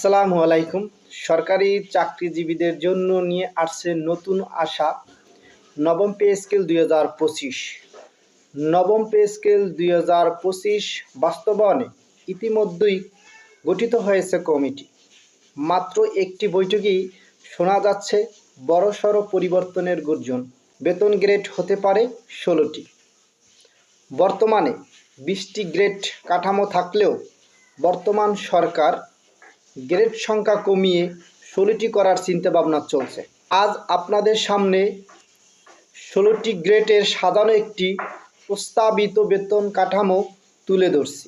আসসালামু আলাইকুম। সরকারি চাকরিজীবীদের জন্য নিয়ে আসছে নতুন আশা। নবম পে স্কেল দুই হাজার পঁচিশ। নবম পে স্কেল দুই হাজার পঁচিশ বাস্তবায়নে ইতিমধ্যেই গঠিত হয়েছে কমিটি। মাত্র একটি বৈঠকেই শোনা যাচ্ছে বড়সড় পরিবর্তনের গর্জন। বেতন গ্রেড হতে পারে ষোলোটি। বর্তমানে বিশটি গ্রেড কাঠামো থাকলেও বর্তমান সরকার গ্রেড সংখ্যা কমিয়ে ষোলোটি করার চিন্তাভাবনা চলছে। আজ আপনাদের সামনে ষোলোটি গ্রেডের সাজানো একটি প্রস্তাবিত বেতন কাঠামো তুলে ধরছি।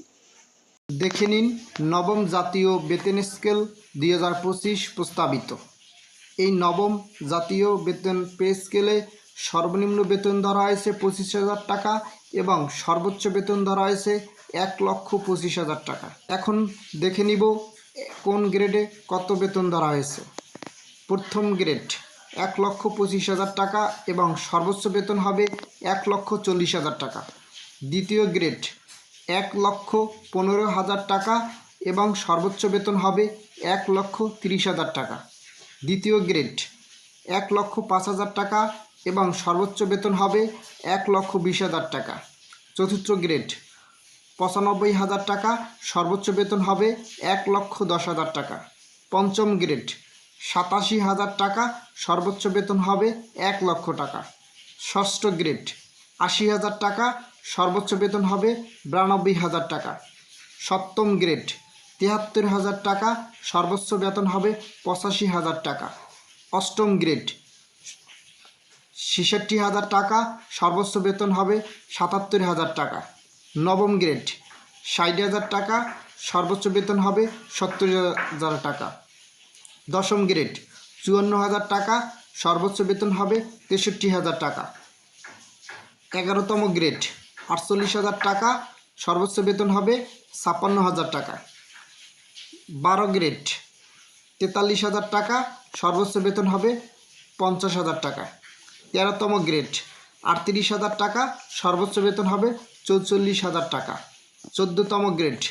দেখে নিন নবম জাতীয় বেতন স্কেল দুই হাজার পঁচিশ প্রস্তাবিত। এই নবম জাতীয় বেতন পে স্কেলে সর্বনিম্ন বেতন ধরা হয়েছে পঁচিশ হাজার টাকা এবং সর্বোচ্চ বেতন ধরা হয়েছে এক লক্ষ পঁচিশ হাজার টাকা। এখন দেখে নিব কোন গ্রেডে কত বেতন ধরা হয়েছে? প্রথম গ্রেড, এক লক্ষ পঁচিশ হাজার টাকা এবং সর্বোচ্চ বেতন হবে এক লক্ষ চল্লিশ হাজার টাকা। দ্বিতীয় গ্রেড, এক লক্ষ পনেরো হাজার টাকা এবং সর্বোচ্চ বেতন হবে এক লক্ষ তিরিশ হাজার টাকা। দ্বিতীয় গ্রেড, এক লক্ষ পাঁচ হাজার টাকা এবং সর্বোচ্চ বেতন হবে এক লক্ষ বিশ হাজার টাকা। চতুর্থ গ্রেড পঁচানব্বই হাজার টাকা, সর্বোচ্চ বেতন হবে এক লক্ষ দশ হাজার টাকা। পঞ্চম গ্রেড, সাতাশি হাজার টাকা, সর্বোচ্চ বেতন হবে এক লক্ষ টাকা। ষষ্ঠ গ্রেড, আশি হাজার টাকা, সর্বোচ্চ বেতন হবে বিরানব্বই হাজার টাকা। সপ্তম গ্রেড তিয়াত্তর হাজার টাকা, সর্বোচ্চ বেতন হবে পঁচাশি হাজার টাকা। অষ্টম গ্রেড, ছেষট্টি হাজার টাকা, সর্বোচ্চ বেতন হবে সাতাত্তর হাজার টাকা। নবম গ্রেড। ষাট হাজার টাকা, সর্বোচ্চ বেতন হবে সত্তর হাজার টাকা। দশম গ্রেড, চুয়ান্ন হাজার টাকা, সর্বোচ্চ বেতন হবে তেষট্টি হাজার টাকা। এগারোতম গ্রেড, আটচল্লিশ হাজার টাকা, সর্বোচ্চ বেতন হবে ছাপ্পান্ন হাজার টাকা। বারো গ্রেড, তেতাল্লিশ হাজার টাকা, সর্বোচ্চ বেতন হবে পঞ্চাশ হাজার টাকা। তেরোতম গ্রেড, আটত্রিশ হাজার টাকা, সর্বোচ্চ বেতন হবে চৌচল্লিশ হাজার টাকা। চোদ্দোতম গ্রেড,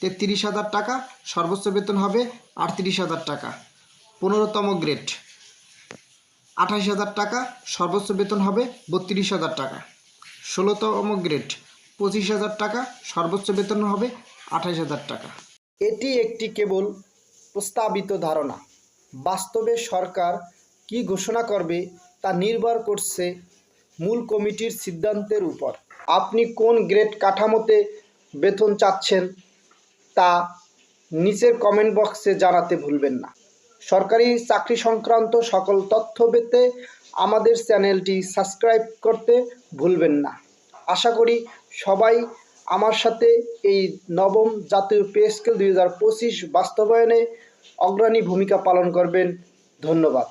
তেত্রিশ হাজার টাকা, সর্বোচ্চ বেতন হবে আটত্রিশ হাজার টাকা। পনেরোতম গ্রেড, আঠাশ হাজার টাকা, সর্বোচ্চ বেতন হবে বত্রিশ হাজার টাকা। ষোলোতম গ্রেড, পঁচিশ হাজার টাকা, সর্বোচ্চ বেতন হবে আঠাশ হাজার টাকা। এটি একটি কেবল প্রস্তাবিত ধারণা। বাস্তবে সরকার কি ঘোষণা করবে তা নির্ভর করছে মূল কমিটির সিদ্ধান্তের উপর। আপনি কোন গ্রেড কাঠামোতে বেতন চাচ্ছেন তা নিচের কমেন্ট বক্সে জানাতে ভুলবেন না। সরকারি চাকরি সংক্রান্ত সকল তথ্য পেতে আমাদের চ্যানেলটি সাবস্ক্রাইব করতে ভুলবেন না। আশা করি সবাই আমার সাথে এই নবম জাতীয় পে স্কেল দুই হাজার পঁচিশ বাস্তবায়নে অগ্রণী ভূমিকা পালন করবেন। ধন্যবাদ।